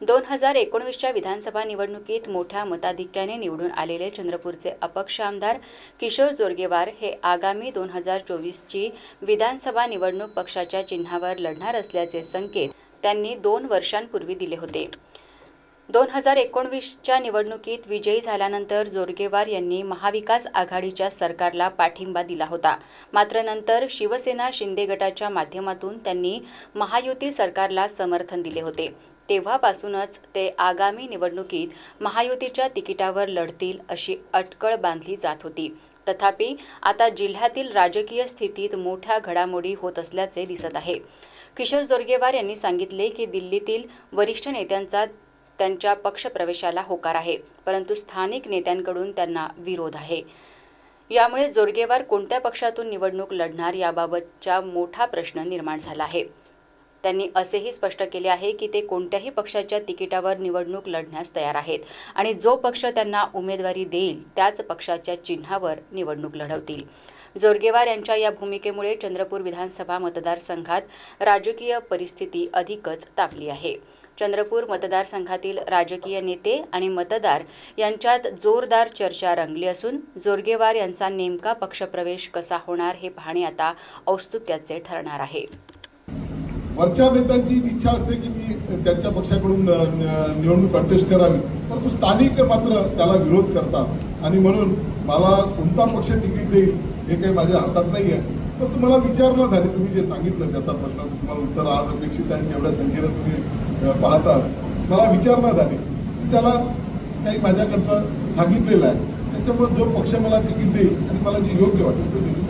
दोन हजार एकोणवीसच्या विधानसभा निवडणुकीत मोठ्या मताधिक्याने निवडून आलेले चंद्रपूरचे अपक्ष आमदार किशोर जोरगेवार हे आगामी दोन हजार चोवीसची विधानसभा निवडणूक पक्षाच्या चिन्हावर लढणार असल्याचे संकेत त्यांनी दोन वर्षांपूर्वी दिले होते. दोन हजार एकोणवीसच्या निवडणुकीत विजयी झाल्यानंतर जोरगेवार यांनी महाविकास आघाडीच्या सरकारला पाठिंबा दिला होता. मात्र नंतर शिवसेना शिंदे गटाच्या माध्यमातून त्यांनी महायुती सरकारला समर्थन दिले होते. तेव्हापासूनच ते आगामी निवडणुकीत महायुतीच्या तिकिटावर लढतील अशी अटकळ बांधली जात होती. तथापि आता जिल्ह्यातील राजकीय स्थितीत मोठ्या घडामोडी होत असल्याचे दिसत आहे. किशोर जोरगेवार यांनी सांगितले की दिल्लीतील वरिष्ठ नेत्यांचा त्यांच्या पक्षप्रवेशाला होकार आहे परंतु स्थानिक नेत्यांकडून त्यांना विरोध आहे. यामुळे जोरगेवार कोणत्या पक्षातून निवडणूक लढणार याबाबतचा मोठा प्रश्न निर्माण झाला आहे. त्यांनी असेही स्पष्ट केले आहे की ते कोणत्याही पक्षाच्या तिकिटावर निवडणूक लढण्यास तयार आहेत आणि जो पक्ष त्यांना उमेदवारी देईल त्याच पक्षाच्या चिन्हावर निवडणूक लढवतील. जोरगेवार यांच्या या भूमिकेमुळे चंद्रपूर विधानसभा मतदारसंघात राजकीय परिस्थिती अधिकच तापली आहे. चंद्रपूर मतदारसंघातील राजकीय नेते आणि मतदार यांच्यात जोरदार चर्चा रंगली असून जोरगेवार यांचा नेमका पक्षप्रवेश कसा होणार हे पाहणे आता औत्सुक्याचे ठरणार आहे. वरच्या नेत्यांची इच्छा असते की मी त्यांच्या पक्षाकडून निवडणूक कंटेस्ट करावी परंतु स्थानिक मात्र त्याला विरोध करतात. आणि म्हणून मला कोणता पक्ष तिकीट देईल हे काही माझ्या हातात नाही आहे. तर तुम्हाला विचारणा झाली तुम्ही जे सांगितलं त्याचा प्रश्न तुम्हाला उत्तर आज अपेक्षित आहे आणि एवढ्या संख्येनं तुम्ही पाहतात. मला विचारणा झाली. की त्याला काही माझ्याकडचं सांगितलेलं आहे. त्याच्यामुळे जो पक्ष मला तिकीट देईल आणि मला जे योग्य वाटेल तो देईल.